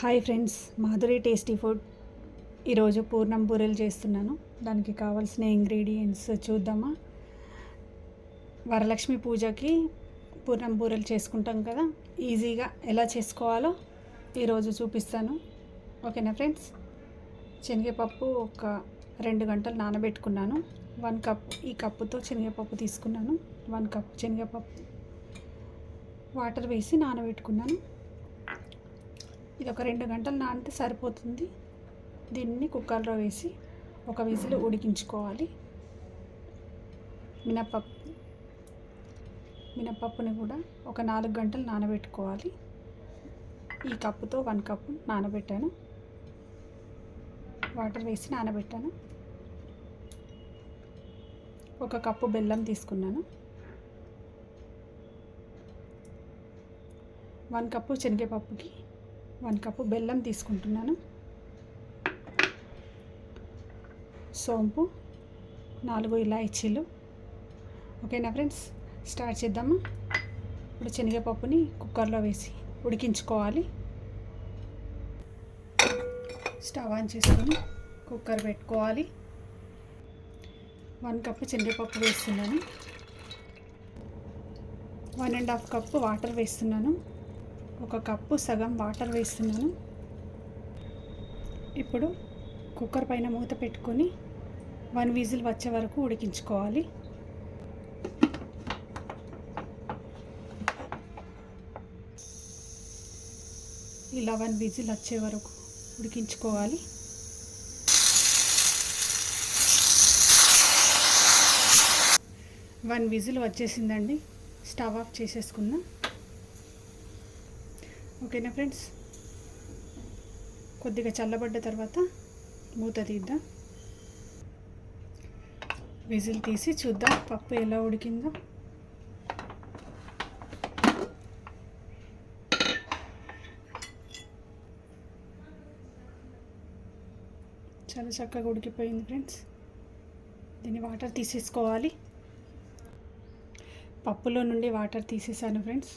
Hi friends Madhuri tasty food. ఈరోజు పూర్ణం బూరెలు చేస్తున్నాను. దానికి కావాల్సిన ఇంగ్రీడియంట్స్ చూద్దామా? వరలక్ష్మి పూజకి పూర్ణం బూరెలు చేసుకుంటాం కదా. ఈజీగా ఎలా చేసుకోవాలో ఈరోజు చూపిస్తాను. ఓకేనా ఫ్రెండ్స్? శనగపప్పు ఒక రెండు గంటలు నానబెట్టుకున్నాను. వన్ కప్ ఈ కప్పుతో శనగపప్పు తీసుకున్నాను. వన్ కప్ శనగపప్పు వాటర్ వేసి నానబెట్టుకున్నాను. ఇది ఒక రెండు గంటలు నానితే సరిపోతుంది. దీన్ని కుక్కర్లో వేసి ఒక విజిల్ ఉడికించుకోవాలి. మినపప్పు మినపప్పుని కూడా ఒక నాలుగు గంటలు నానబెట్టుకోవాలి. ఈ కప్పుతో వన్ కప్పు నానబెట్టాను. వాటర్ వేసి నానబెట్టాను. ఒక కప్పు బెల్లం తీసుకున్నాను. వన్ కప్పు శనగపప్పుకి వన్ కప్పు బెల్లం తీసుకుంటున్నాను. సోంపు నాలుగు ఇలాయచీలు. ఓకేనా ఫ్రెండ్స్? స్టార్ట్ చేద్దామా? ఇప్పుడు శనగపప్పుని కుక్కర్లో వేసి ఉడికించుకోవాలి. స్టవ్ ఆన్ చేసుకొని కుక్కర్ పెట్టుకోవాలి. వన్ కప్పు శనగపప్పు వేస్తున్నాను. One and half cup water వేస్తున్నాను. ఒక కప్పు సగం వాటర్ వేస్తున్నాను. ఇప్పుడు కుక్కర్ పైన మూత పెట్టుకొని వన్ విజిల్ వచ్చే వరకు ఉడికించుకోవాలి. ఇలా వన్ విజిల్ వచ్చే వరకు ఉడికించుకోవాలి. వన్ విజిల్ వచ్చేసిందండి. స్టవ్ ఆఫ్ చేసేసుకుందాం ఓకేనా ఫ్రెండ్స్? కొద్దిగా చల్లబడ్డ తర్వాత మూత తీద్దాం. విజిల్ తీసి చూద్దాం పప్పు ఎలా ఉడికిందో. చాలా చక్కగా ఉడికిపోయింది ఫ్రెండ్స్. దీన్ని వాటర్ తీసేసుకోవాలి. పప్పులో నుండి వాటర్ తీసేసాను ఫ్రెండ్స్.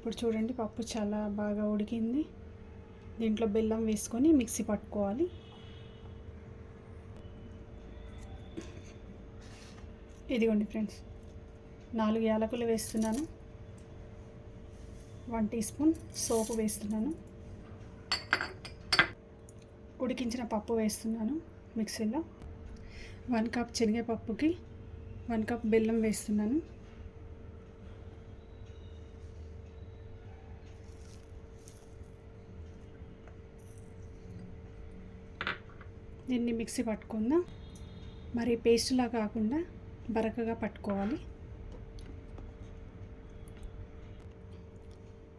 ఇప్పుడు చూడండి పప్పు చాలా బాగా ఉడికింది. దీంట్లో బెల్లం వేసుకొని మిక్సీ పట్టుకోవాలి. ఇదిగోండి ఫ్రెండ్స్ నాలుగు యాలకులు వేస్తున్నాను. వన్ టీ స్పూన్ సోపు వేస్తున్నాను. ఉడికించిన పప్పు వేస్తున్నాను మిక్సీలో. వన్ కప్ శనగపప్పుకి వన్ కప్ బెల్లం వేస్తున్నాను. దీన్ని మిక్సీ పట్టుకుందాం. మరి పేస్ట్లా కాకుండా బరకగా పట్టుకోవాలి.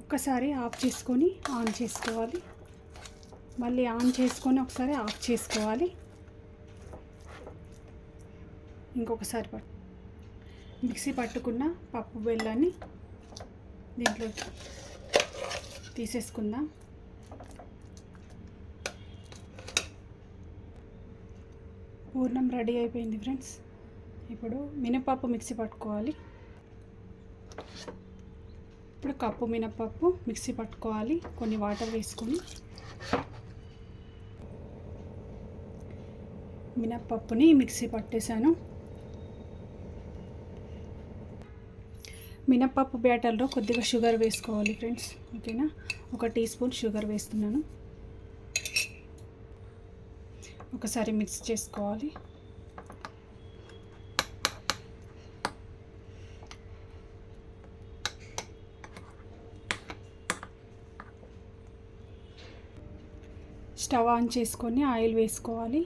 ఒక్కసారి ఆఫ్ చేసుకొని ఆన్ చేసుకోవాలి. మళ్ళీ ఆన్ చేసుకొని ఒకసారి ఆఫ్ చేసుకోవాలి. ఇంకొకసారి పట్టు మిక్సీ పట్టుకున్న పప్పు బెల్లాన్ని దీంట్లో తీసేసుకుందాం. పూర్ణం రెడీ అయిపోయింది ఫ్రెండ్స్. ఇప్పుడు మినపప్పు మిక్సీ పట్టుకోవాలి. ఇప్పుడు కప్పు మినపప్పు మిక్సీ పట్టుకోవాలి. కొన్ని వాటర్ వేసుకొని మినప్పప్పుని మిక్సీ పట్టేశాను. మినప్పప్పు బ్యాటర్లో కొద్దిగా షుగర్ వేసుకోవాలి ఫ్రెండ్స్. ఓకేనా? ఒక టీ స్పూన్ షుగర్ వేస్తున్నాను. ఒకసారి మిక్స్ చేసుకోవాలి. స్టవ్ ఆన్ చేసుకొని ఆయిల్ వేసుకోవాలి.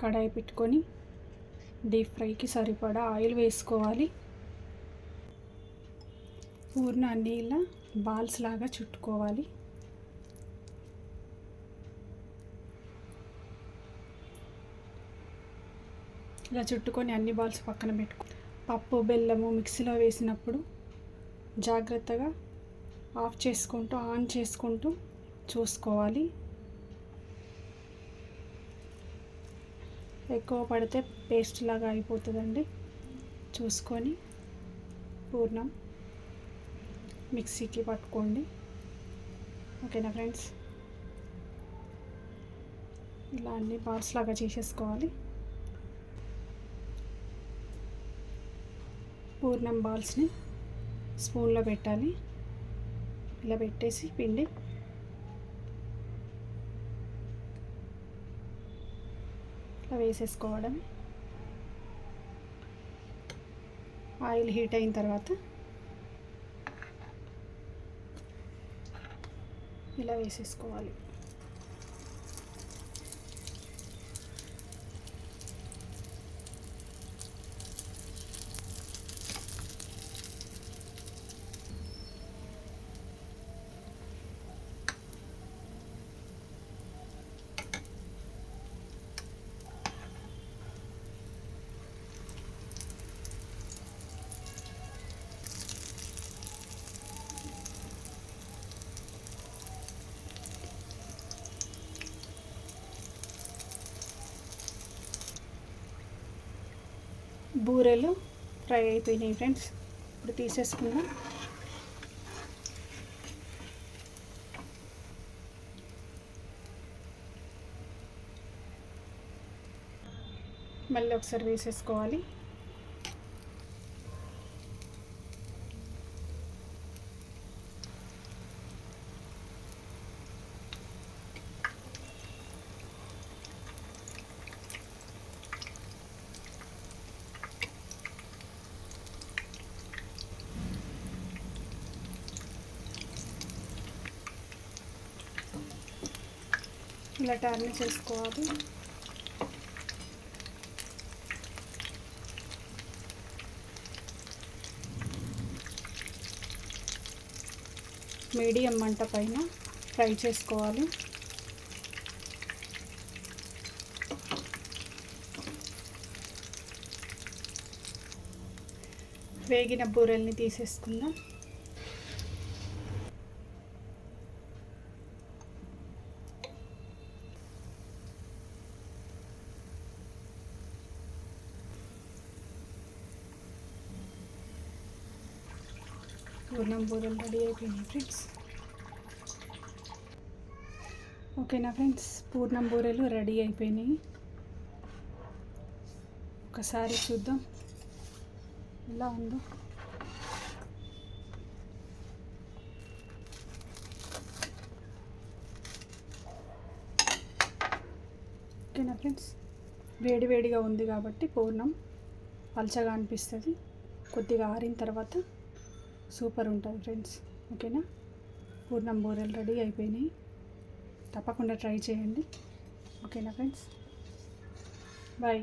కడాయి పెట్టుకొని డీప్ ఫ్రైకి సరిపడా ఆయిల్ వేసుకోవాలి. పూర్ణ అన్ని ఇలా బాల్స్ లాగా చుట్టుకోవాలి. ఇలా చుట్టుకొని అన్ని బాల్స్ పక్కన పెట్టుకో. పప్పు బెల్లము మిక్సీలో వేసినప్పుడు జాగ్రత్తగా ఆఫ్ చేసుకుంటూ ఆన్ చేసుకుంటూ చూసుకోవాలి. ఎక్కువ పడితే పేస్ట్ లాగా అయిపోతుందండి. చూసుకొని పూర్ణం మిక్సీకి పట్టుకోండి. ఓకేనా ఫ్రెండ్స్? ఇలా అన్ని బాల్స్ లాగా చేసేసుకోవాలి. పూర్ణం బాల్స్ని స్పూన్లో పెట్టాలి. ఇలా పెట్టేసి పిండి. ఇలా వేసేసుకోవడం. ఆయిల్ హీట్ అయిన తర్వాత ఇలా వేసేసుకోవాలి. బూరెలు ఫ్రై అయిపోయినాయి ఫ్రెండ్స్. ఇప్పుడు తీసేసుకుందాం. మళ్ళీ ఒకసారి వేసేసుకోవాలి. ఇలా టర్న్ చేసుకోవాలి. మీడియం మంట పైన ఫ్రై చేసుకోవాలి. వేగిన బూరెల్ని తీసేసుకుందాం. పూర్ణం బూరెలు రెడీ అయిపోయినాయి ఫ్రెండ్స్. ఓకేనా ఫ్రెండ్స్? పూర్ణం బూరెలు రెడీ అయిపోయినాయి. ఒకసారి చూద్దాం. ఎలా ఉందో. ఓకేనా ఫ్రెండ్స్? వేడి వేడిగా ఉంది కాబట్టి పూర్ణం పలచగా అనిపిస్తుంది. కొద్దిగా ఆరిన తర్వాత సూపర్ ఉంటుంది ఫ్రెండ్స్. ఓకేనా? పూర్ణం బూరెలు రెడీ అయిపోయినాయి. తప్పకుండా ట్రై చేయండి. ఓకేనా ఫ్రెండ్స్? బాయ్.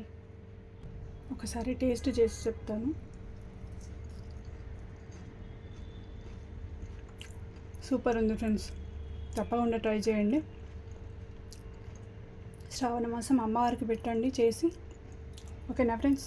ఒకసారి టేస్ట్ చేసి చెప్తాను. సూపర్ ఉంది ఫ్రెండ్స్. తప్పకుండా ట్రై చేయండి. శ్రావణ మాసం అమ్మవారికి పెట్టండి చేసి. ఓకేనా ఫ్రెండ్స్?